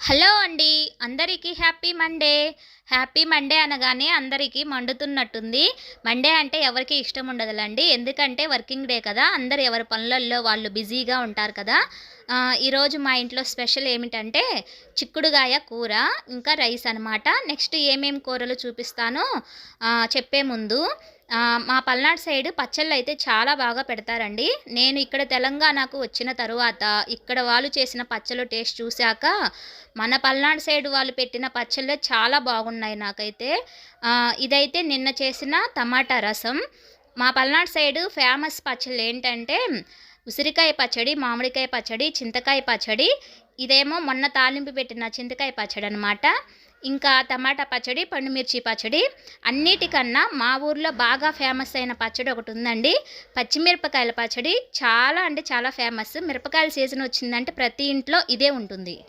Hello అండి. అందరికీ happy Monday. Happy Monday అనగానే అందరికీ మండుతున్నట్టుంది. మండే అంటే ఎవరికి ఇష్టం ఉండదులండి. ఎందుకంటే వర్కింగ్ డే కదా. అందరు ఎవరి పనులలో వాళ్ళు బిజీగా ఉంటారు కదా. ఈరోజు మా ఇంట్లో స్పెషల్ ఏమిటంటే చిక్కుడుగాయ కూర ఇంకా రైస్ అనమాట నెక్స్ట్ ఏమేమి కూరలు చూపిస్తానో చెప్పే ముందు మా పల్నాడు సైడ్ పచ్చళ్ళు అయితే చాలా బాగా పెడతారండి. నేను ఇక్కడ తెలంగాణకు వచ్చిన తరువాత ఇక్కడ వాళ్ళు చేసిన పచ్చళ్ళు టేస్ట్ చూశాక మన పల్నాడు సైడ్ వాళ్ళు పెట్టిన పచ్చళ్ళే చాలా బాగున్నాయి నాకైతే. ఇదైతే నిన్న చేసిన టమాటా రసం. మా పల్నాడు సైడ్ ఫేమస్ పచ్చళ్ళు ఏంటంటే ఉసిరికాయ పచ్చడి మామిడికాయ పచ్చడి చింతకాయ పచ్చడి. ఇదేమో మొన్న తాలింపు పెట్టిన చింతకాయ పచ్చడి అనమాట ఇంకా టమాటా పచ్చడి పండుమిర్చి పచ్చడి అన్నిటికన్నా మా ఊర్లో బాగా ఫేమస్ అయిన పచ్చడి ఒకటి ఉందండి. పచ్చిమిరపకాయల పచ్చడి చాలా అంటే చాలా ఫేమస్. మిరపకాయల సీజన్ వచ్చిందంటే ప్రతి ఇంట్లో ఇదే ఉంటుంది.